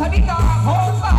สนิทตาโคง